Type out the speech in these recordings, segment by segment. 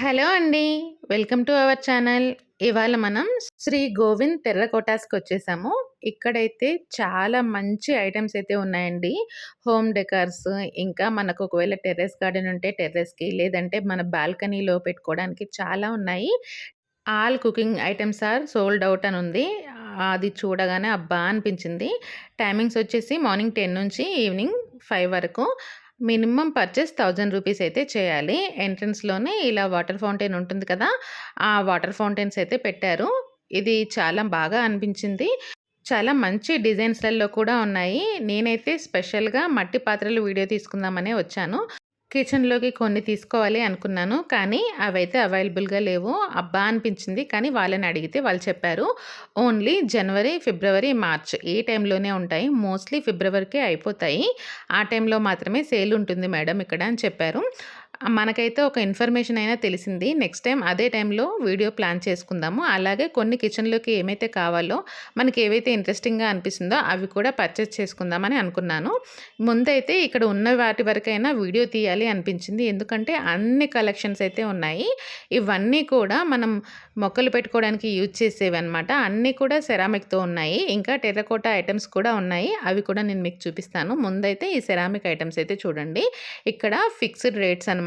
Hello అండి. Welcome to our channel. ఇవాళ మనం శ్రీ గోవింద్ టెర్రకోటాస్‌కి వచ్చేసాము. ఇక్కడైతే చాలా మంచి ఐటమ్స్ అయితే ఉన్నాయండి. హోమ్ డెకర్స్ ఇంకా మనకు ఒకవేళ టెర్రస్ గార్డెన్ ఉంటే టెర్రస్‌కి లేదంటే మన బాల్కనీలో పెట్టుకోవడానికి చాలా ఉన్నాయి. All cooking items are sold out అని ఉంది. అది చూడగానే అబ్బా! అనిపించింది. టైమింగ్స్ వచ్చేసి మార్నింగ్ 10 నుంచి ఈవినింగ్ ఫైవ్ వరకు. మినిమం పర్చేస్ థౌజండ్ రూపీస్ అయితే చేయాలి. ఎంట్రన్స్‌లోనే ఇలా వాటర్ ఫౌంటైన్ ఉంటుంది కదా! ఆ వాటర్ ఫౌంటైన్స్ అయితే పెట్టారు. ఇది చాలా బాగా అనిపించింది. చాలా మంచి డిజైన్స్‌లలో కూడా ఉన్నాయి. నేనైతే స్పెషల్‌గా మట్టి పాత్రలు వీడియో తీసుకుందామనే వచ్చాను. కిచెన్‌లోకి కొన్ని తీసుకోవాలి అనుకున్నాను. కానీ అవైతే అవైలబుల్‌గా లేవు. అబ్బా! అనిపించింది. కానీ వాళ్ళని అడిగితే వాళ్ళు చెప్పారు. ఓన్లీ జనవరి, ఫిబ్రవరి, మార్చ్ ఈ టైంలోనే ఉంటాయి. మోస్ట్‌లీ ఫిబ్రవరికే అయిపోతాయి. ఆ టైంలో మాత్రమే సేల్ ఉంటుంది మేడం ఇక్కడ అని చెప్పారు. మనకైతే ఒక ఇన్ఫర్మేషన్ అయినా తెలిసింది. నెక్స్ట్ టైం అదే టైంలో వీడియో ప్లాన్ చేసుకుందాము. అలాగే కొన్ని కిచెన్‌లోకి ఏమైతే కావాలో మనకి ఏవైతే ఇంట్రెస్టింగ్‌గా అనిపిస్తుందో అవి కూడా పర్చేస్ చేసుకుందామని అనుకున్నాను. ముందైతే ఇక్కడ ఉన్న వాటి వరకైనా వీడియో తీయాలి అనిపించింది. ఎందుకంటే అన్ని కలెక్షన్స్ అయితే ఉన్నాయి. ఇవన్నీ కూడా మనం మొక్కలు పెట్టుకోవడానికి యూజ్ చేసేవి అనమాట అన్నీ కూడా సెరామిక్‌తో ఉన్నాయి. ఇంకా టెర్రకోటా ఐటమ్స్ కూడా ఉన్నాయి. అవి కూడా నేను మీకు చూపిస్తాను. ముందైతే ఈ సెరామిక్ ఐటమ్స్ అయితే చూడండి. ఇక్కడ ఫిక్స్డ్ రేట్స్ అనమాట.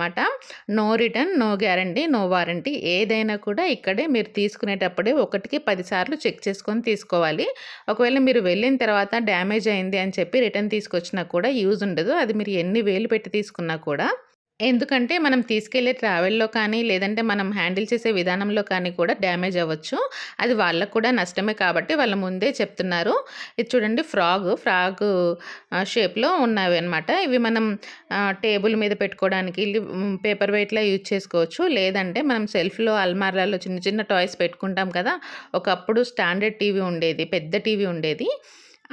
No return, no guarantee, no warranty ఏదైనా కూడా ఇక్కడే మీరు తీసుకునేటప్పుడే ఒకటికి పదిసార్లు చెక్ చేసుకొని తీసుకోవాలి. ఒకవేళ మీరు వెళ్ళిన తర్వాత డ్యామేజ్ అయింది అని చెప్పి రిటర్న్ తీసుకొచ్చినా కూడా యూజ్ ఉండదు. అది మీరు ఎన్ని వేలు పెట్టి తీసుకున్నా కూడా. ఎందుకంటే మనం తీసుకెళ్ళే ట్రావెల్‌లో కానీ, లేదంటే మనం హ్యాండిల్ చేసే విధానంలో కానీ కూడా డ్యామేజ్ అవ్వచ్చు. అది వాళ్ళకు కూడా నష్టమే కాబట్టి వాళ్ళు ముందే చెప్తున్నారు. ఇది చూడండి ఫ్రాగ్, ఫ్రాగ్ షేప్లో ఉన్నవి అనమాట ఇవి మనం టేబుల్ మీద పెట్టుకోవడానికి పేపర్ వెయిట్‌లా యూజ్ చేసుకోవచ్చు. లేదంటే మనం సెల్ఫ్‌లో, అల్మారాలో చిన్న చిన్న టాయ్స్ పెట్టుకుంటాం కదా! ఒకప్పుడు స్టాండర్డ్ టీవీ ఉండేది. పెద్ద టీవీ ఉండేది.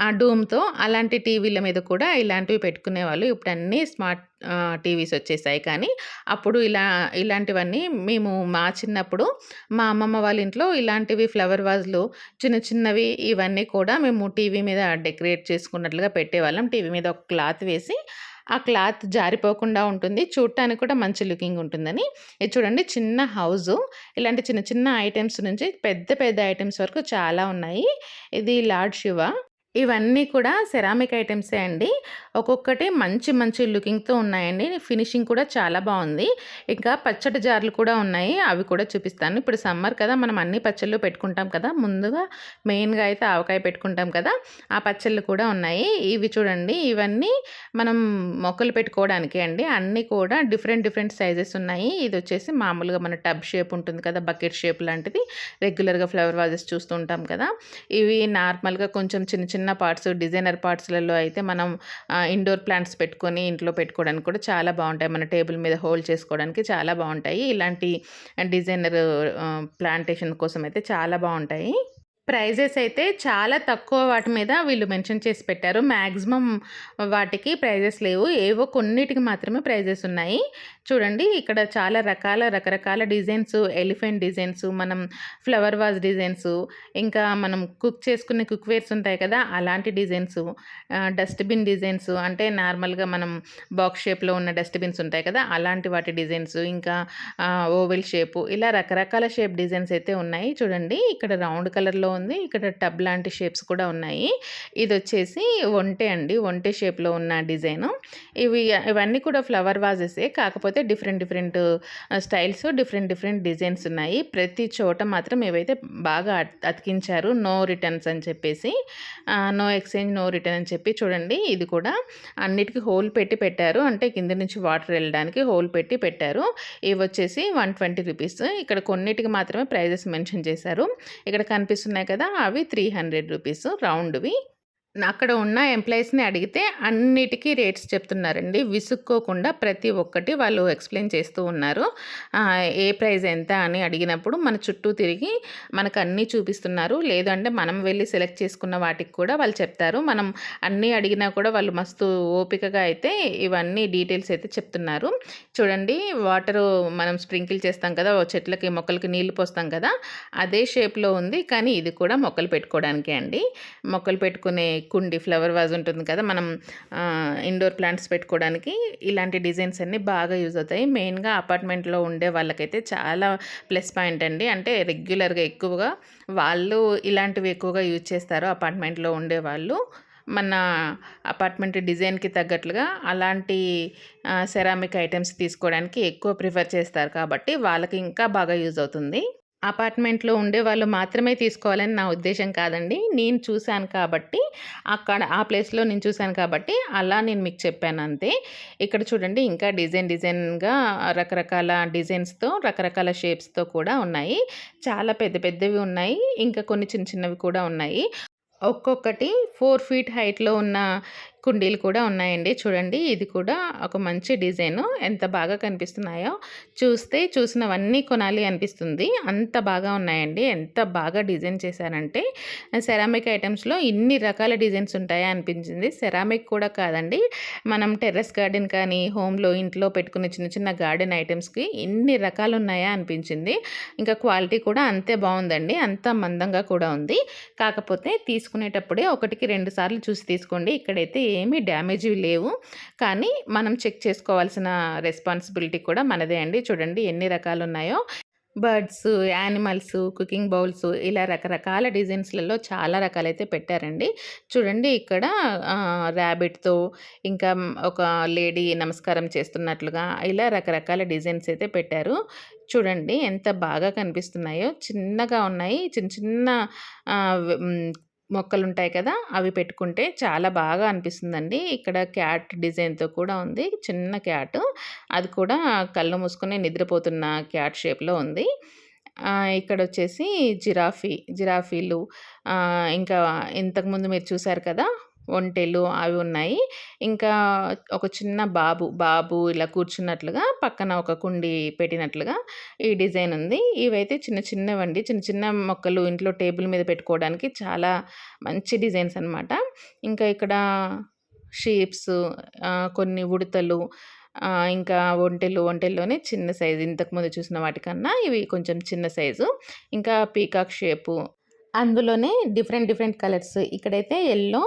ఆ డూమ్‌తో అలాంటి టీవీల మీద కూడా ఇలాంటివి పెట్టుకునేవాళ్ళు. ఇప్పుడు అన్నీ స్మార్ట్ టీవీస్ వచ్చేసాయి. కానీ అప్పుడు ఇలా ఇలాంటివన్నీ మేము మా చిన్నప్పుడు మా అమ్మమ్మ వాళ్ళ ఇంట్లో ఇలాంటివి ఫ్లవర్ వాజ్‌లు చిన్న చిన్నవి ఇవన్నీ కూడా మేము టీవీ మీద డెకరేట్ చేసుకున్నట్లుగా పెట్టేవాళ్ళం. టీవీ మీద ఒక క్లాత్ వేసి ఆ క్లాత్ జారిపోకుండా ఉంటుంది. చూడటానికి కూడా మంచి లుకింగ్ ఉంటుందని. ఇది చూడండి చిన్న హౌస్ ఇలాంటి చిన్న చిన్న ఐటమ్స్ నుంచి పెద్ద పెద్ద ఐటమ్స్ వరకు చాలా ఉన్నాయి. ఇది లార్డ్ శివ. ఇవన్నీ కూడా సెరామిక్ ఐటమ్సే అండి. ఒక్కొక్కటి మంచి మంచి లుకింగ్‌తో ఉన్నాయండి. ఫినిషింగ్ కూడా చాలా బాగుంది ఇంకా పచ్చడి జార్లు కూడా ఉన్నాయి. అవి కూడా చూపిస్తాను. ఇప్పుడు సమ్మర్ కదా! మనం అన్ని పచ్చళ్ళు పెట్టుకుంటాం కదా! ముందుగా మెయిన్‌గా అయితే ఆవకాయ పెట్టుకుంటాం కదా! ఆ పచ్చళ్ళు కూడా ఉన్నాయి. ఇవి చూడండి ఇవన్నీ మనం మొక్కలు పెట్టుకోవడానికి అండి. అన్నీ కూడా డిఫరెంట్ డిఫరెంట్ సైజెస్ ఉన్నాయి. ఇది వచ్చేసి మామూలుగా మన టబ్ షేప్ ఉంటుంది కదా! బకెట్ షేప్ లాంటిది. రెగ్యులర్‌గా ఫ్లవర్ వాజెస్ చూస్తుంటాం కదా! ఇవి నార్మల్‌గా కొంచెం చిన్న చిన్న చిన్న పార్ట్స్ డిజైనర్ పార్ట్స్‌లలో అయితే మనం ఇండోర్ ప్లాంట్స్ పెట్టుకొని ఇంట్లో పెట్టుకోవడానికి కూడా చాలా బాగుంటాయి. మన టేబుల్ మీద హోల్డ్ చేసుకోవడానికి చాలా బాగుంటాయి. ఇలాంటి డిజైనర్ ప్లాంటేషన్ కోసం అయితే చాలా బాగుంటాయి. ప్రైజెస్ అయితే చాలా తక్కువ వాటి మీద వీళ్ళు మెన్షన్ చేసి పెట్టారు. మ్యాక్సిమం వాటికి ప్రైజెస్ లేవు. ఏవో కొన్నిటికి మాత్రమే ప్రైజెస్ ఉన్నాయి. చూడండి ఇక్కడ చాలా రకాల రకరకాల డిజైన్స్ ఎలిఫెంట్ డిజైన్స్, మనం ఫ్లవర్ వాజ్ డిజైన్స్, ఇంకా మనం కుక్ చేసుకునే కుక్‌వేర్స్ ఉంటాయి కదా! అలాంటి డిజైన్స్, డస్ట్‌బిన్ డిజైన్స్ అంటే నార్మల్‌గా మనం బాక్స్ షేప్‌లో ఉన్న డస్ట్‌బిన్స్ ఉంటాయి కదా! అలాంటి వాటి డిజైన్స్ ఇంకా ఓవెల్ షేపు ఇలా రకరకాల షేప్ డిజైన్స్ అయితే ఉన్నాయి. చూడండి ఇక్కడ రౌండ్ కలర్‌లో ఉంది. ఇక్కడ టబ్ లాంటి షేప్స్ కూడా ఉన్నాయి. ఇది వచ్చేసి ఒంటె అండి. ఒంటె షేప్‌లో ఉన్న డిజైను. ఇవి ఇవన్నీ కూడా ఫ్లవర్ వాజెసే. కాకపోతే different different styles different different designs ఉన్నాయి. ప్రతి చోట మాత్రం ఇవైతే బాగా అతికించారు. నో రిటర్న్స్ అని చెప్పేసి. నో ఎక్స్‌చేంజ్, నో రిటర్న్ అని చెప్పి చూడండి ఇది కూడా అన్నిటికి హోల్ పెట్టి పెట్టారు. అంటే కింద నుంచి వాటర్ వెళ్ళడానికి హోల్ పెట్టి పెట్టారు. ఇవి వచ్చేసి వన్ ట్వంటీ రూపీస్. ఇక్కడ కొన్నిటికి మాత్రమే ప్రైజెస్ మెన్షన్ చేశారు. ఇక్కడ ఉన్నాయి కదా! అవి త్రీ హండ్రెడ్ రూపీస్ రౌండ్వి. అక్కడ ఉన్న ఎంప్లాయీస్‌ని అడిగితే అన్నిటికీ రేట్స్ చెప్తున్నారండి. విసుక్కోకుండా ప్రతి ఒక్కటి వాళ్ళు ఎక్స్‌ప్లెయిన్ చేస్తూ ఉన్నారు. ఏ ప్రైస్ ఎంత అని అడిగినప్పుడు మన చుట్టూ తిరిగి మనకు అన్నీ చూపిస్తున్నారు. లేదంటే మనం వెళ్ళి సెలెక్ట్ చేసుకున్న వాటికి కూడా వాళ్ళు చెప్తారు. మనం అన్నీ అడిగినా కూడా వాళ్ళు మస్తు ఓపికగా అయితే ఇవన్నీ డీటెయిల్స్ అయితే చెప్తున్నారు. చూడండి వాటరు మనం స్ప్రింకిల్ చేస్తాం కదా! చెట్లకి, మొక్కలకి నీళ్ళు పోస్తాం కదా! అదే షేప్‌లో ఉంది. కానీ ఇది కూడా మొక్కలు పెట్టుకోవడానికే అండి. మొక్కలు పెట్టుకునే కుండి ఫ్లవర్ వాజ్ ఉంటుంది కదా మనం ఇండోర్ ప్లాంట్స్ పెట్టుకోవడానికి ఇలాంటి డిజైన్స్ అన్నీ బాగా యూజ్ అవుతాయి. మెయిన్గా అపార్ట్మెంట్లో ఉండే వాళ్ళకైతే చాలా ప్లస్ పాయింట్ అండి. అంటే రెగ్యులర్గా ఎక్కువగా వాళ్ళు ఇలాంటివి ఎక్కువగా యూజ్ చేస్తారు అపార్ట్మెంట్లో ఉండే వాళ్ళు. మన అపార్ట్మెంట్ డిజైన్కి తగ్గట్లుగా అలాంటి సెరామిక్ ఐటమ్స్ తీసుకోవడానికి ఎక్కువ ప్రిఫర్ చేస్తారు కాబట్టి వాళ్ళకి ఇంకా బాగా యూజ్ అవుతుంది. అపార్ట్మెంట్లో ఉండే వాళ్ళు మాత్రమే తీసుకోవాలని నా ఉద్దేశం కాదండి. నేను చూశాను కాబట్టి అక్కడ ఆ ప్లేస్లో నేను చూశాను కాబట్టి అలా నేను మీకు చెప్పాను అంతే. ఇక్కడ చూడండి ఇంకా డిజైన్ డిజైన్గా రకరకాల డిజైన్స్తో రకరకాల షేప్స్తో కూడా ఉన్నాయి. చాలా పెద్ద పెద్దవి ఉన్నాయి. ఇంకా కొన్ని చిన్న చిన్నవి కూడా ఉన్నాయి. ఒక్కొక్కటి ఫోర్ ఫీట్ హైట్లో ఉన్న కుండీలు కూడా ఉన్నాయండి. చూడండి ఇది కూడా ఒక మంచి డిజైను. ఎంత బాగా కనిపిస్తున్నాయో చూస్తే చూసినవన్నీ కొనాలి అనిపిస్తుంది. అంత బాగా ఉన్నాయండి. ఎంత బాగా డిజైన్ చేశారంటే సెరామిక్ ఐటమ్స్లో ఇన్ని రకాల డిజైన్స్ ఉంటాయా అనిపించింది. సెరామిక్ కూడా కాదండి. మనం టెర్రస్ గార్డెన్ కానీ హోమ్లో ఇంట్లో పెట్టుకునే చిన్న చిన్న గార్డెన్ ఐటమ్స్కి ఇన్ని రకాలు ఉన్నాయా అనిపించింది. ఇంకా క్వాలిటీ కూడా అంతే బాగుందండి. అంత మందంగా కూడా ఉంది. కాకపోతే తీసుకునేటప్పుడే ఒకటికి రెండు సార్లు చూసి తీసుకోండి. ఇక్కడైతే ఏమీ డ్యామేజ్ లేవు. కానీ మనం చెక్ చేసుకోవాల్సిన రెస్పాన్సిబిలిటీ కూడా మనదే అండి. చూడండి ఎన్ని రకాలు ఉన్నాయో బర్డ్స్ యానిమల్స్ కుకింగ్ బౌల్స్ ఇలా రకరకాల డిజైన్స్లలో చాలా రకాలైతే పెట్టారండి. చూడండి ఇక్కడ ర్యాబిట్తో ఇంకా ఒక లేడీ నమస్కారం చేస్తున్నట్లుగా ఇలా రకరకాల డిజైన్స్ అయితే పెట్టారు. చూడండి ఎంత బాగా కనిపిస్తున్నాయో. చిన్నగా ఉన్నాయి. చిన్న చిన్న మొక్కలు ఉంటాయి కదా! అవి పెట్టుకుంటే చాలా బాగా అనిపిస్తుందండి. ఇక్కడ క్యాట్ డిజైన్తో కూడా ఉంది. చిన్న క్యాట్. అది కూడా కళ్ళు మూసుకుని నిద్రపోతున్న క్యాట్ షేప్లో ఉంది. ఇక్కడ వచ్చేసి జిరాఫీ జిరాఫీలు. ఇంకా ఇంతకుముందు మీరు చూసారు కదా! ఒంటెలు అవి ఉన్నాయి. ఇంకా ఒక చిన్న బాబు బాబు ఇలా కూర్చున్నట్లుగా పక్కన ఒక కుండి పెట్టినట్లుగా ఈ డిజైన్ ఉంది. ఇవైతే చిన్న చిన్నవండి. చిన్న చిన్న మొక్కలు ఇంట్లో టేబుల్ మీద పెట్టుకోవడానికి చాలా మంచి డిజైన్స్ అనమాట ఇంకా ఇక్కడ షీప్స్ కొన్ని ఉడతలు ఇంకా ఒంటెలు ఒంటెల్లోనే చిన్న సైజు ఇంతకుముందు చూసిన వాటికన్నా ఇవి కొంచెం చిన్న సైజు. ఇంకా పీకాక్ షేపు. అందులోనే డిఫరెంట్ డిఫరెంట్ కలర్స్. ఇక్కడైతే ఎల్లో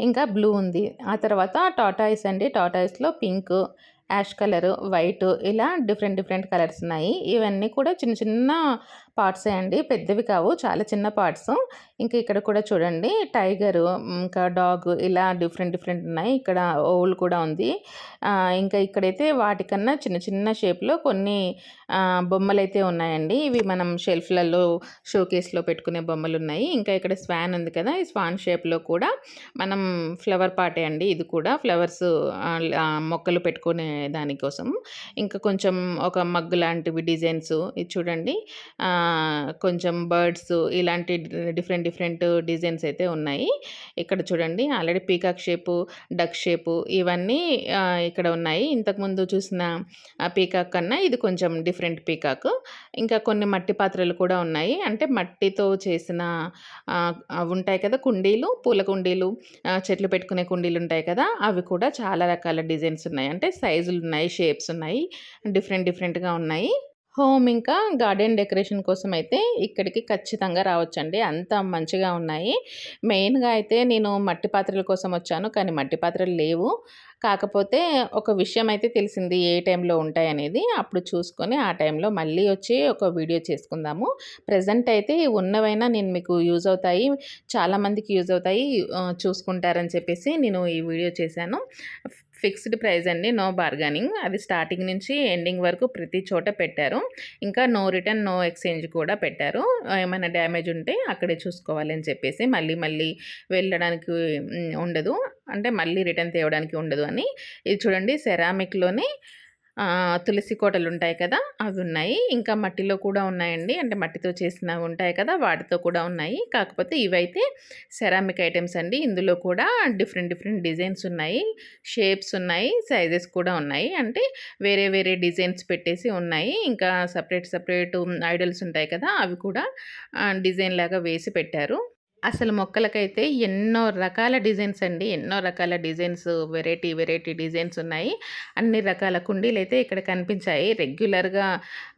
ఇంకా బ్లూ ఉంది. ఆ తర్వాత టాటాయిస్ అండి. టాటాయిస్లో పింక్ యాష్ కలర్ వైట్ ఇలా డిఫరెంట్ డిఫరెంట్ కలర్స్ ఉన్నాయి. ఇవన్నీ కూడా చిన్న చిన్న పార్ట్సే అండి. పెద్దవి కావు. చాలా చిన్న పార్ట్స్. ఇంకా ఇక్కడ కూడా చూడండి. టైగరు ఇంకా డాగ్ ఇలా డిఫరెంట్ డిఫరెంట్ ఉన్నాయి. ఇక్కడ ఓల్ కూడా ఉంది. ఇంకా ఇక్కడైతే వాటికన్నా చిన్న చిన్న షేప్లో కొన్ని బొమ్మలు అయితే ఉన్నాయండి. ఇవి మనం షెల్ఫ్లలో షోకేస్లో పెట్టుకునే బొమ్మలు ఉన్నాయి ఇంకా ఇక్కడ స్వాన్ ఉంది కదా. ఈ స్వాన్ షేప్లో కూడా మనం ఫ్లవర్ పాటే అండి. ఇది కూడా ఫ్లవర్స్ మొక్కలు పెట్టుకునే దానికోసం. ఇంకా కొంచెం ఒక మగ్గు లాంటివి డిజైన్స్. ఇది చూడండి. కొంచెం బర్డ్స్ ఇలాంటి డిఫరెంట్ డిఫరెంట్ డిజైన్స్ అయితే ఉన్నాయి. ఇక్కడ చూడండి already peacock shape duck shape ఇవన్నీ ఇక్కడ ఉన్నాయి. ఇంతకుముందు చూసిన పీకాక్ కన్నా ఇది కొంచెం డిఫరెంట్ పీకాక్. ఇంకా కొన్ని మట్టి పాత్రలు కూడా ఉన్నాయి. అంటే మట్టితో చేసిన ఉంటాయి కదా కుండీలు పూల కుండీలు చెట్లు పెట్టుకునే కుండీలు ఉంటాయి కదా అవి కూడా చాలా రకాల డిజైన్స్ ఉన్నాయి. అంటే సైజులు ఉన్నాయి షేప్స్ ఉన్నాయి డిఫరెంట్ డిఫరెంట్గా ఉన్నాయి. హోమ్ ఇంకా గార్డెన్ డెకరేషన్ కోసం అయితే ఇక్కడికి ఖచ్చితంగా రావచ్చండి. అంత మంచిగా ఉన్నాయి. మెయిన్గా అయితే నేను మట్టి పాత్రల కోసం వచ్చాను. కానీ మట్టి పాత్రలు లేవు. కాకపోతే ఒక విషయం అయితే తెలిసింది. ఏ టైంలో ఉంటాయి అనేది అప్పుడు చూసుకొని ఆ టైంలో మళ్ళీ వచ్చి ఒక వీడియో చేసుకుందాము. ప్రజెంట్ అయితే ఉన్నవైనా నేను మీకు యూజ్ అవుతాయి. చాలామందికి యూజ్ అవుతాయి. చూసుకుంటారని చెప్పేసి నేను ఈ వీడియో చేశాను. ఫిక్స్డ్ ప్రైస్ అండి నో బార్గనింగ్. అది స్టార్టింగ్ నుంచి ఎండింగ్ వరకు ప్రతి చోట పెట్టారు. ఇంకా నో రిటర్న్ నో ఎక్స్చేంజ్ కూడా పెట్టారు. ఏమైనా డ్యామేజ్ ఉంటే అక్కడే చూసుకోవాలి అని చెప్పేసి మళ్ళీ మళ్ళీ వెళ్ళడానికి ఉండదు. అంటే మళ్ళీ రిటర్న్ తేవడానికి ఉండదు అని. ఇది చూడండి సెరామిక్లోనే తులసి కోటలు ఉంటాయి కదా అవి ఉన్నాయి ఇంకా మట్టిలో కూడా ఉన్నాయండి. అంటే మట్టితో చేసినవి ఉంటాయి కదా వాటితో కూడా ఉన్నాయి. కాకపోతే ఇవైతే సెరామిక్ ఐటమ్స్ అండి. ఇందులో కూడా డిఫరెంట్ డిఫరెంట్ డిజైన్స్ ఉన్నాయి. షేప్స్ ఉన్నాయి సైజెస్ కూడా ఉన్నాయి. అంటే వేరే వేరే డిజైన్స్ పెట్టేసి ఉన్నాయి. ఇంకా సపరేట్ సపరేట్ ఐడల్స్ ఉంటాయి కదా అవి కూడా డిజైన్ లాగా వేసి పెట్టారు. అసలు మొక్కలకైతే ఎన్నో రకాల డిజైన్స్ అండి. ఎన్నో రకాల డిజైన్స్ వెరైటీ, వెరైటీ డిజైన్స్ ఉన్నాయి. అన్ని రకాల కుండీలు అయితే ఇక్కడ కనిపించాయి. రెగ్యులర్‌గా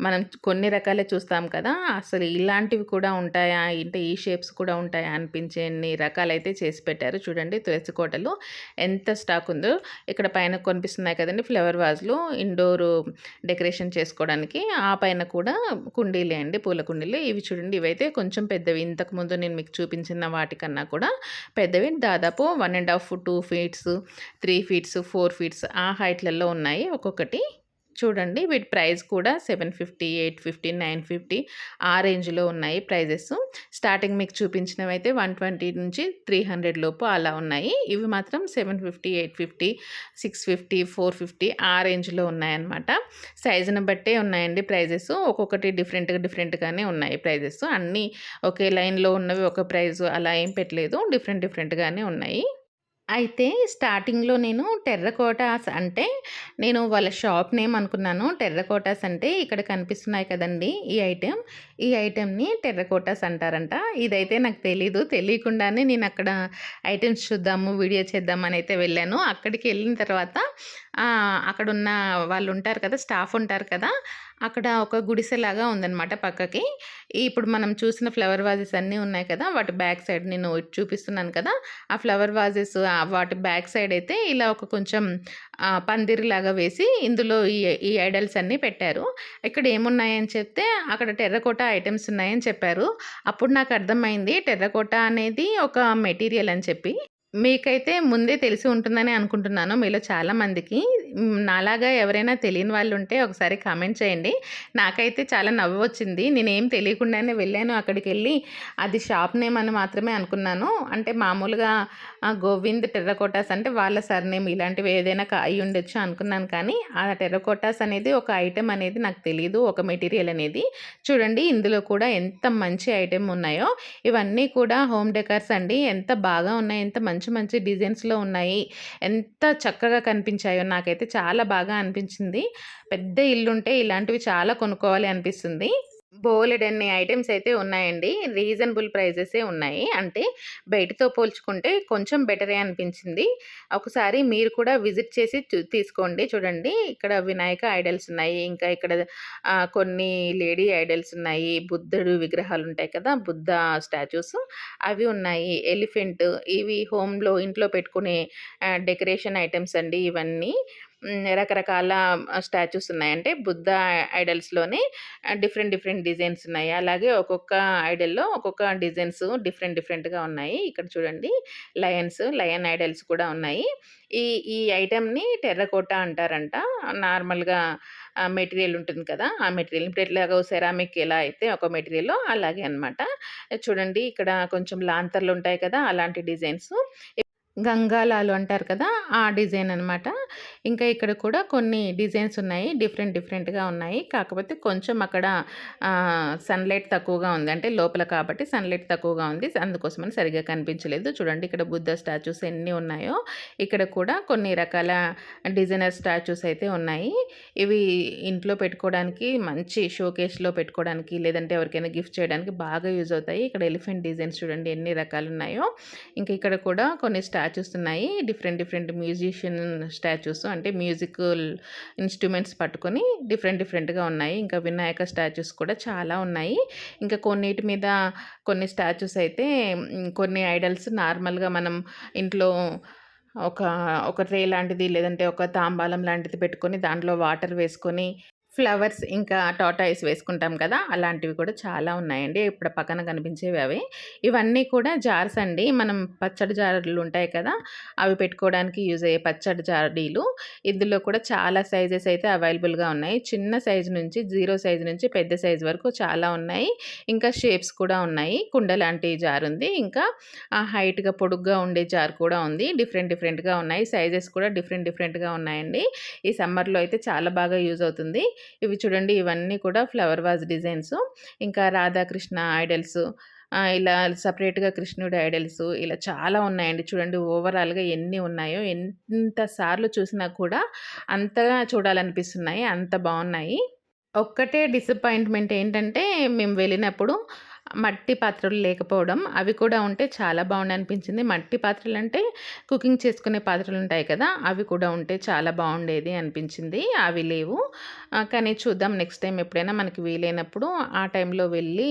మనం కొన్ని రకాలే చూస్తాం కదా! అసలు ఇలాంటివి కూడా ఉంటాయా? అంటే ఈ షేప్స్ కూడా ఉంటాయా? అనిపించే అన్ని రకాలైతే చేసి పెట్టారు. చూడండి తులసి కోటలు ఎంత స్టాక్ ఉందో. ఇక్కడ పైన కనిపిస్తున్నాయి కదండి ఫ్లవర్ వాజ్‌లు ఇండోర్ డెకరేషన్ చేసుకోవడానికి. ఆ పైన కూడా కుండీలే అండి. పూల కుండీలు. ఇవి చూడండి ఇవైతే కొంచెం పెద్దవి. ఇంతకుముందు నేను మీకు చూపించిన వాటికన్నా కూడా పెద్దవి. దాదాపు one and half two feets three feets four feets ఆ హైట్లలో ఉన్నాయి ఒక్కొక్కటి. చూడండి. వీటి ప్రైస్ కూడా seven fifty eight fifty nine fifty ఆ రేంజ్లో ఉన్నాయి ప్రైజెస్. స్టార్టింగ్ మీకు చూపించినవి అయితే వన్ ట్వంటీ నుంచి త్రీ హండ్రెడ్ లోపు అలా ఉన్నాయి. ఇవి మాత్రం seven fifty eight fifty six fifty four fifty ఆ రేంజ్లో ఉన్నాయన్నమాట. సైజుని బట్టే ఉన్నాయండి ప్రైజెస్. ఒక్కొక్కటి డిఫరెంట్గా డిఫరెంట్గానే ఉన్నాయి ప్రైజెస్. అన్నీ ఒకే లైన్లో ఉన్నవి ఒక ప్రైజ్ అలా ఏం పెట్టలేదు. డిఫరెంట్ డిఫరెంట్గానే ఉన్నాయి. అయితే స్టార్టింగ్‌లో నేను టెర్రకోటాస్ అంటే, నేను వాళ్ళ షాప్ నేమ్ అనుకున్నాను. టెర్రకోటాస్ అంటే ఇక్కడ కనిపిస్తున్నాయి కదండీ! ఈ ఐటెం ఈ ఐటెమ్‌ని టెర్రకోటాస్ అంటారంట. ఇదైతే నాకు తెలీదు. తెలియకుండానే నేను అక్కడ ఐటెమ్స్ చూద్దాము, వీడియో చేద్దామని అయితే వెళ్ళాను. అక్కడికి వెళ్ళిన తర్వాత అక్కడున్న వాళ్ళు ఉంటారు కదా! స్టాఫ్ ఉంటారు కదా! అక్కడ ఒక గుడిసెలాగా ఉందన్నమాట పక్కకి. ఇప్పుడు మనం చూసిన ఫ్లవర్ వాజెస్ అన్నీ ఉన్నాయి కదా! వాటి బ్యాక్ సైడ్ నేను చూపిస్తున్నాను కదా! ఆ ఫ్లవర్ వాజెస్ వాటి బ్యాక్ సైడ్ అయితే ఇలా ఒక కొంచెం పందిరిలాగా వేసి ఇందులో ఈ ఈ ఐడల్స్ అన్నీ పెట్టారు. ఇక్కడ ఏమున్నాయని చెప్తే అక్కడ టెర్రకోట ఐటమ్స్ ఉన్నాయని చెప్పారు. అప్పుడు నాకు అర్థమైంది టెర్రకోట అనేది ఒక మెటీరియల్ అని చెప్పి. మీకైతే ముందే తెలిసి ఉంటుందని అనుకుంటున్నాను మీలో చాలామందికి. నాలాగా ఎవరైనా తెలియని వాళ్ళు ఉంటే ఒకసారి కామెంట్ చేయండి. నాకైతే చాలా నవ్వు వచ్చింది నేనేం తెలియకుండానే వెళ్ళాను అక్కడికెళ్ళి అది షాప్ నేమ్ అని మాత్రమే అనుకున్నాను. అంటే మామూలుగా గోవింద్ టెర్రకోటాస్ అంటే వాళ్ళ సర్‌నేమ్ ఇలాంటివి ఏదైనా అయి ఉండొచ్చు అనుకున్నాను కానీ, ఆ టెర్రకోటాస్ అనేది ఒక ఐటెం అనేది నాకు తెలియదు ఒక మెటీరియల్ అనేది. చూడండి ఇందులో కూడా ఎంత మంచి ఐటెం ఉన్నాయో. ఇవన్నీ కూడా హోమ్ డెకర్స్ అండి. ఎంత బాగా ఉన్నాయి. ఎంత మంచి మంచి మంచి డిజైన్స్‌లో ఉన్నాయి. ఎంత చక్కగా కనిపించాయో నాకైతే చాలా బాగా అనిపించింది. పెద్ద ఇల్లుంటే ఇలాంటివి చాలా కొనుక్కోవాలి అనిపిస్తుంది. బోలెడన్ని ఐటమ్స్ అయితే ఉన్నాయండి. రీజనబుల్ ప్రైజెసే ఉన్నాయి. అంటే బయటతో పోల్చుకుంటే కొంచెం బెటరే అనిపించింది. ఒకసారి మీరు కూడా విజిట్ చేసి తీసుకోండి. చూడండి ఇక్కడ వినాయక ఐడల్స్ ఉన్నాయి. ఇంకా ఇక్కడ కొన్ని లేడీ ఐడల్స్ ఉన్నాయి. బుద్ధుడు విగ్రహాలు ఉంటాయి కదా! బుద్ధ స్టాచ్యూస్ అవి ఉన్నాయి. ఎలిఫెంట్ ఇవి హోమ్‌లో ఇంట్లో పెట్టుకునే డెకరేషన్ ఐటమ్స్ అండి ఇవన్నీ. రకరకాల స్టాచ్యూస్ ఉన్నాయి. అంటే బుద్ధ ఐడల్స్‌లోనే డిఫరెంట్ డిఫరెంట్ డిజైన్స్ ఉన్నాయి. అలాగే ఒక్కొక్క ఐడల్‌లో ఒక్కొక్క డిజైన్స్ డిఫరెంట్ డిఫరెంట్‌గా ఉన్నాయి. ఇక్కడ చూడండి లయన్స్, లయన్ ఐడల్స్ కూడా ఉన్నాయి. ఈ ఈ ఐటెమ్‌ని టెర్రకోట అంటారంట. నార్మల్‌గా మెటీరియల్ ఉంటుంది కదా! ఆ మెటీరియల్ ఇప్పుడు ఎట్లాగో సెరామిక్ ఎలా అయితే ఒక మెటీరియల్ అలాగే అనమాట. చూడండి ఇక్కడ కొంచెం లాంతర్లు ఉంటాయి కదా! అలాంటి డిజైన్స్. గంగాలాలు అంటారు కదా! ఆ డిజైన్ అనమాట. ఇంకా ఇక్కడ కూడా కొన్ని డిజైన్స్ ఉన్నాయి. డిఫరెంట్ డిఫరెంట్‌గా ఉన్నాయి. కాకపోతే కొంచెం అక్కడ సన్‌లైట్ తక్కువగా ఉంది. అంటే లోపల కాబట్టి సన్‌లైట్ తక్కువగా ఉంది. అందుకోసమని సరిగ్గా కనిపించలేదు. చూడండి ఇక్కడ బుద్ధ స్టాచ్యూస్ ఎన్ని ఉన్నాయో. ఇక్కడ కూడా కొన్ని రకాల డిజైనర్ స్టాచ్యూస్ అయితే ఉన్నాయి. ఇవి ఇంట్లో పెట్టుకోవడానికి మంచి షోకేస్‌లో పెట్టుకోవడానికి లేదంటే ఎవరికైనా గిఫ్ట్ చేయడానికి బాగా యూజ్ అవుతాయి. ఇక్కడ ఎలిఫెంట్ డిజైన్స్ చూడండి ఎన్ని రకాలు ఉన్నాయో. ఇంకా ఇక్కడ కూడా కొన్ని స్టా స్టాచ్యూస్ ఉన్నాయి. డిఫరెంట్ డిఫరెంట్ మ్యూజిషియన్ స్టాచ్యూస్ అంటే మ్యూజికల్ ఇన్స్ట్రుమెంట్స్ పట్టుకొని డిఫరెంట్ డిఫరెంట్గా ఉన్నాయి. ఇంకా వినాయక స్టాచ్యూస్ కూడా చాలా ఉన్నాయి. ఇంకా కొన్నిటి మీద కొన్ని స్టాచ్యూస్ అయితే కొన్ని ఐడల్స్ నార్మల్గా మనం ఇంట్లో ఒక ఒక ట్రే లాంటిది లేదంటే ఒక తాంబాలం లాంటిది పెట్టుకొని దాంట్లో వాటర్ వేసుకొని ఫ్లవర్స్ ఇంకా టాటాయిస్ వేసుకుంటాం కదా అలాంటివి కూడా చాలా ఉన్నాయండి. ఇప్పుడు పక్కన కనిపించేవి అవి. ఇవన్నీ కూడా జార్స్ అండి. మనం పచ్చడి జాడీలు ఉంటాయి కదా అవి పెట్టుకోవడానికి యూజ్ అయ్యే పచ్చడి జాడీలు ఇందులో కూడా చాలా సైజెస్ అయితే అవైలబుల్గా ఉన్నాయి. చిన్న సైజు నుంచి జీరో సైజు నుంచి పెద్ద సైజు వరకు చాలా ఉన్నాయి. ఇంకా షేప్స్ కూడా ఉన్నాయి. కుండ లాంటి జార్ ఉంది. ఇంకా హైట్గా పొడుగ్గా ఉండే జార్ కూడా ఉంది. డిఫరెంట్ డిఫరెంట్గా ఉన్నాయి. సైజెస్ కూడా డిఫరెంట్ డిఫరెంట్గా ఉన్నాయండి. ఈ సమ్మర్లో అయితే చాలా బాగా యూజ్ అవుతుంది. ఇవి చూడండి ఇవన్నీ కూడా ఫ్లవర్ వాజ్ డిజైన్స్ ఇంకా రాధాకృష్ణ ఐడల్స్ ఇలా సపరేట్గా కృష్ణుడి ఐడల్స్ ఇలా చాలా ఉన్నాయండి. చూడండి ఓవరాల్గా ఎన్ని ఉన్నాయో ఎంత సార్లు చూసినా కూడా అంతగా చూడాలనిపిస్తున్నాయి అంత బాగున్నాయి. ఒక్కటే డిసప్పాయింట్మెంట్ ఏంటంటే మేము వెళ్ళినప్పుడు మట్టి పాత్రలు లేకపోవడం అవి కూడా ఉంటే చాలా బాగుండి అనిపించింది మట్టి పాత్రలు అంటే కుకింగ్ చేసుకునే పాత్రలు ఉంటాయి కదా అవి కూడా ఉంటే చాలా బాగుండేది అనిపించింది. అవి లేవు. కానీ చూద్దాం నెక్స్ట్ టైం ఎప్పుడైనా మనకి వీలైనప్పుడు ఆ టైంలో వెళ్ళి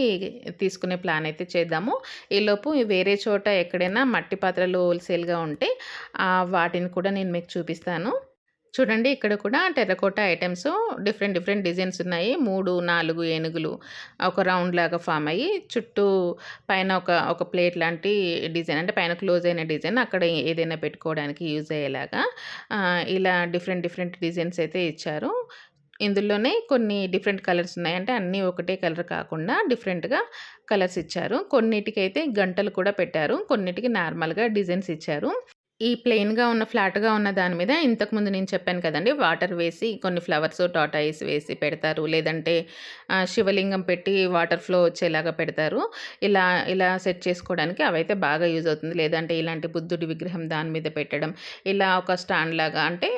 తీసుకునే ప్లాన్ అయితే చేద్దాము. ఈలోపు వేరే చోట ఎక్కడైనా మట్టి పాత్రలు హోల్సేల్గా ఉంటే వాటిని కూడా నేను మీకు చూపిస్తాను. చూడండి ఇక్కడ కూడా terracotta items different different designs ఉన్నాయి. మూడు నాలుగు ఏనుగులు ఒక రౌండ్ లాగా ఫామ్ అయ్యి చుట్టూ పైన ఒక ఒక ప్లేట్ లాంటి డిజైన్ అంటే పైన క్లోజ్ అయిన డిజైన్ అక్కడ ఏదైనా పెట్టుకోవడానికి యూజ్ అయ్యేలాగా ఇలా డిఫరెంట్ డిఫరెంట్ డిజైన్స్ అయితే ఇచ్చారు. ఇందులోనే కొన్ని డిఫరెంట్ కలర్స్ ఉన్నాయి అంటే అన్నీ ఒకటే కలర్ కాకుండా డిఫరెంట్గా కలర్స్ ఇచ్చారు. కొన్నిటికైతే గంటలు కూడా పెట్టారు. కొన్నిటికి నార్మల్గా డిజైన్స్ ఇచ్చారు. ఈ ప్లెయిన్‌గా ఉన్న, ఫ్లాట్‌గా ఉన్న దాని మీద ఇంతకుముందు నేను చెప్పాను కదండి వాటర్ వేసి కొన్ని ఫ్లవర్స్, టాటాయిస్ వేసి పెడతారు. లేదంటే శివలింగం పెట్టి వాటర్ ఫ్లో వచ్చేలాగా పెడతారు. ఇలా ఇలా సెట్ చేసుకోవడానికి అవైతే బాగా యూజ్ అవుతుంది. లేదంటే ఇలాంటి బుద్ధుడి విగ్రహం దాని మీద పెట్టడం. ఇలా ఒక స్టాండ్ లాగా అంటే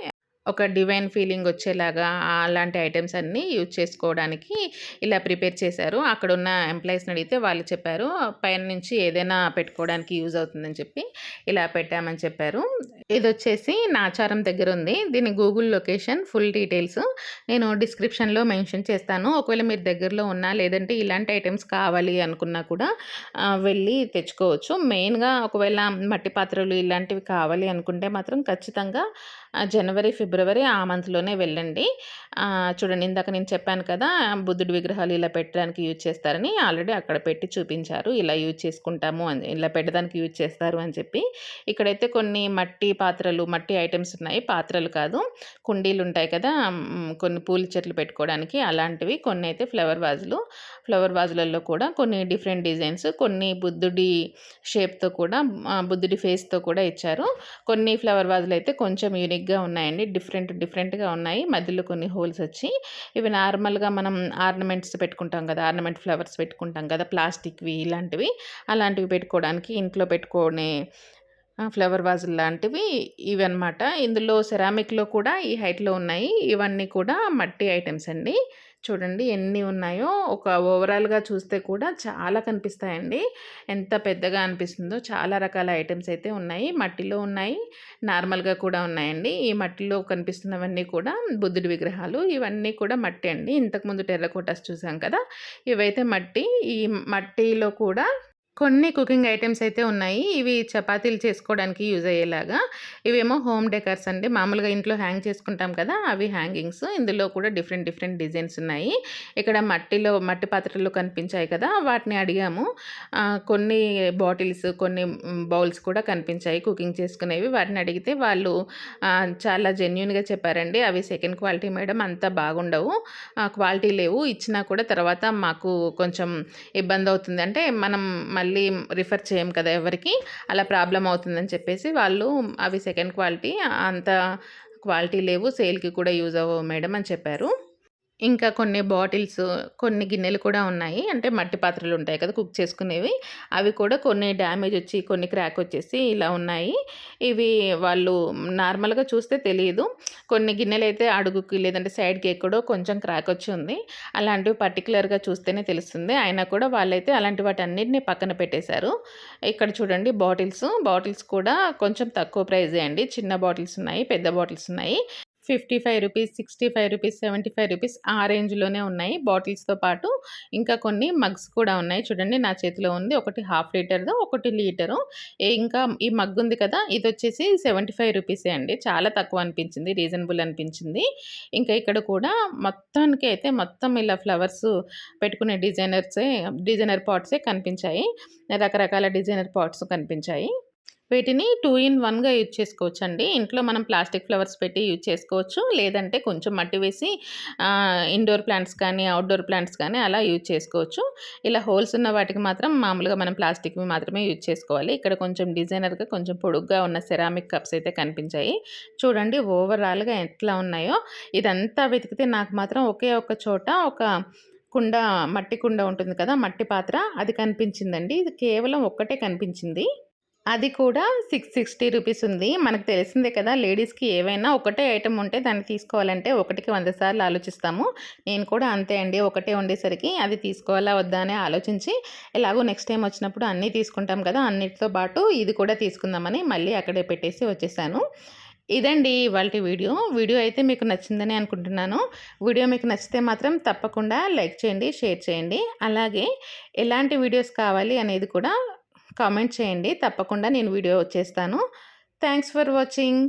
ఒక డివైన్ ఫీలింగ్ వచ్చేలాగా అలాంటి ఐటమ్స్ అన్నీ యూజ్ చేసుకోవడానికి ఇలా ప్రిపేర్ చేశారు. అక్కడున్న ఎంప్లాయీస్ని అడిగితే వాళ్ళు చెప్పారు పైన నుంచి ఏదైనా పెట్టుకోవడానికి యూజ్ అవుతుందని చెప్పి ఇలా పెట్టామని చెప్పారు. ఇది వచ్చేసి నాచారం దగ్గర ఉంది. దీని గూగుల్ లొకేషన్ ఫుల్ డీటెయిల్స్ నేను డిస్క్రిప్షన్లో మెన్షన్ చేస్తాను. ఒకవేళ మీరు దగ్గరలో ఉన్నా లేదంటే ఇలాంటి ఐటమ్స్ కావాలి అనుకున్నా కూడా వెళ్ళి తెచ్చుకోవచ్చు. మెయిన్గా ఒకవేళ మట్టి పాత్రలు ఇలాంటివి కావాలి అనుకుంటే మాత్రం ఖచ్చితంగా జనవరి ఫిబ్రవరి ఆ మంత్లోనే వెళ్ళండి. చూడండి ఇందాక నేను చెప్పాను కదా బుద్ధుడి విగ్రహాలు ఇలా పెట్టడానికి యూజ్ చేస్తారని ఆల్రెడీ అక్కడ పెట్టి చూపించారు. ఇలా యూజ్ చేసుకుంటాము అని ఇలా పెట్టడానికి యూజ్ చేస్తారు అని చెప్పి. ఇక్కడైతే కొన్ని మట్టి పాత్రలు మట్టి ఐటమ్స్ ఉన్నాయి. పాత్రలు కాదు కుండీలు ఉంటాయి కదా కొన్ని పూల చెట్లు పెట్టుకోవడానికి అలాంటివి. కొన్ని అయితే ఫ్లవర్ వాజులు. ఫ్లవర్ వాజులలో కూడా కొన్ని డిఫరెంట్ డిజైన్స్ కొన్ని బుద్ధుడి షేప్తో కూడా బుద్ధుడి ఫేస్తో కూడా ఇచ్చారు. కొన్ని ఫ్లవర్ వాజులు అయితే కొంచెం యూనిక్గా ఉన్నాయండి. డిఫరెంట్ డిఫరెంట్గా ఉన్నాయి. మధ్యలో కొన్ని హోల్స్ వచ్చి ఇవి నార్మల్గా మనం ఆర్నమెంట్స్ పెట్టుకుంటాం కదా ఆర్నమెంట్ ఫ్లవర్స్ పెట్టుకుంటాం కదా ప్లాస్టిక్వి ఇలాంటివి. అలాంటివి పెట్టుకోవడానికి ఇంట్లో పెట్టుకునే ఫ్లవర్ వాజులు లాంటివి ఇవి ఇందులో సెరామిక్లో కూడా ఈ హైట్లో ఉన్నాయి. ఇవన్నీ కూడా మట్టి ఐటమ్స్ అండి. చూడండి ఎన్ని ఉన్నాయో. ఒక ఓవరాల్గా చూస్తే కూడా చాలా కనిపిస్తాయండి. ఎంత పెద్దగా అనిపిస్తుందో చాలా రకాల ఐటమ్స్ అయితే ఉన్నాయి. మట్టిలో ఉన్నాయి. నార్మల్గా కూడా ఉన్నాయండి. ఈ మట్టిలో కనిపిస్తున్నవన్నీ కూడా బుద్ధుడి విగ్రహాలు. ఇవన్నీ కూడా మట్టి అండి. ఇంతకుముందు టెర్రకోటాస్ చూసాం కదా. ఇవైతే మట్టి. ఈ మట్టిలో కూడా కొన్ని కుకింగ్ ఐటమ్స్ అయితే ఉన్నాయి. ఇవి చపాతీలు చేసుకోవడానికి యూజ్ అయ్యేలాగా. ఇవేమో హోమ్ డెకర్స్ అండి. మామూలుగా ఇంట్లో హ్యాంగ్ చేసుకుంటాం కదా అవి హ్యాంగింగ్స్. ఇందులో కూడా డిఫరెంట్ డిఫరెంట్ డిజైన్స్ ఉన్నాయి. ఇక్కడ మట్టిలో మట్టి పాత్రలు కనిపించాయి కదా వాటిని అడిగాము. కొన్ని బాటిల్స్ కొన్ని బౌల్స్ కూడా కనిపించాయి కుకింగ్ చేసుకునేవి. వాటిని అడిగితే వాళ్ళు చాలా జెన్యున్గా చెప్పారండి. అవి సెకండ్ క్వాలిటీ మేడం అంత బాగుండవు. క్వాలిటీ లేవు. ఇచ్చినా కూడా తర్వాత మాకు కొంచెం ఇబ్బంది అవుతుంది అంటే మనం మళ్ళీ మళ్ళీ రిఫర్ చేయం కదా ఎవరికి? అలా ప్రాబ్లం అవుతుందని చెప్పేసి వాళ్ళు అవి సెకండ్ క్వాలిటీ అంత క్వాలిటీ లేవు సేల్కి కూడా యూజ్ అవ్వవు మేడం అని చెప్పారు. ఇంకా కొన్ని బాటిల్స్ కొన్ని గిన్నెలు కూడా ఉన్నాయి. అంటే మట్టి పాత్రలు ఉంటాయి కదా కుక్ చేసుకునేవి. అవి కూడా కొన్ని డ్యామేజ్ వచ్చి కొన్ని క్రాక్ వచ్చేసి ఇలా ఉన్నాయి. ఇవి వాళ్ళు నార్మల్గా చూస్తే తెలియదు. కొన్ని గిన్నెలు అయితే అడుగుకి లేదంటే సైడ్కి ఎక్కడో కొంచెం క్రాక్ వచ్చి ఉంది. అలాంటివి పర్టికులర్గా చూస్తేనే తెలుస్తుంది. అయినా కూడా వాళ్ళైతే అలాంటి వాటి అన్నింటినీ పక్కన పెట్టేశారు. ఇక్కడ చూడండి బాటిల్స్. బాటిల్స్ కూడా కొంచెం తక్కువ ప్రైజే అండి. చిన్న బాటిల్స్ ఉన్నాయి పెద్ద బాటిల్స్ ఉన్నాయి. Fifty five rupees sixty five rupees seventy five rupees ఆ రేంజ్లోనే ఉన్నాయి. బాటిల్స్తో పాటు ఇంకా కొన్ని మగ్స్ కూడా ఉన్నాయి. చూడండి నా చేతిలో ఉంది. ఒకటి హాఫ్ లీటర్ది ఒకటి లీటరు. ఇంకా ఈ మగ్ ఉంది కదా ఇది వచ్చేసి సెవెంటీ ఫైవ్ రూపీసే అండి. చాలా తక్కువ అనిపించింది రీజనబుల్ అనిపించింది. ఇంకా ఇక్కడ కూడా మొత్తానికి అయితే మొత్తం ఇలా ఫ్లవర్స్ పెట్టుకునే డిజైనర్సే డిజైనర్ పాట్సే కనిపించాయి. రకరకాల డిజైనర్ పాట్స్ కనిపించాయి. వీటిని టూ ఇన్ వన్గా యూజ్ చేసుకోవచ్చు అండి ఇంట్లో మనం ప్లాస్టిక్ ఫ్లవర్స్ పెట్టి యూజ్ చేసుకోవచ్చు. లేదంటే కొంచెం మట్టి వేసి ఇండోర్ ప్లాంట్స్ కానీ అవుట్డోర్ ప్లాంట్స్ కానీ అలా యూజ్ చేసుకోవచ్చు. ఇలా హోల్స్ ఉన్న వాటికి మాత్రం మామూలుగా మనం ప్లాస్టిక్వి మాత్రమే యూజ్ చేసుకోవాలి. ఇక్కడ కొంచెం డిజైనర్గా కొంచెం పొడుగ్గా ఉన్న సెరామిక్ కప్స్ అయితే కనిపించాయి. చూడండి ఓవరాల్గా ఎట్లా ఉన్నాయో. ఇదంతా వెతికితే నాకు మాత్రం ఒకే ఒక చోట ఒక కుండ మట్టి కుండ ఉంటుంది కదా మట్టి పాత్ర అది కనిపించిందండి. ఇది కేవలం ఒక్కటే కనిపించింది. అది కూడా 660 రూపీస్ ఉంది. మనకు తెలిసిందే కదా! లేడీస్‌కి ఏవైనా ఒకటే ఐటెం ఉంటే దాన్ని తీసుకోవాలంటే ఒకటికి వంద సార్లు ఆలోచిస్తాము. నేను కూడా అంతే అండి. ఒకటే ఉండేసరికి అది తీసుకోవాలా? వద్దా? అని ఆలోచించి ఎలాగో నెక్స్ట్ టైం వచ్చినప్పుడు అన్నీ తీసుకుంటాం కదా! అన్నిటితో పాటు ఇది కూడా తీసుకుందామని మళ్ళీ అక్కడే పెట్టేసి వచ్చేసాను. ఇదండి ఇవాళ వీడియో. వీడియో అయితే మీకు నచ్చిందని అనుకుంటున్నాను. వీడియో మీకు నచ్చితే మాత్రం తప్పకుండా లైక్ చేయండి, షేర్ చేయండి. అలాగే ఎలాంటి వీడియోస్ కావాలి అనేది కూడా కామెంట్ చేయండి. తప్పకుండా నేను వీడియో వచ్చేస్తాను థ్యాంక్స్ ఫర్ వాచింగ్.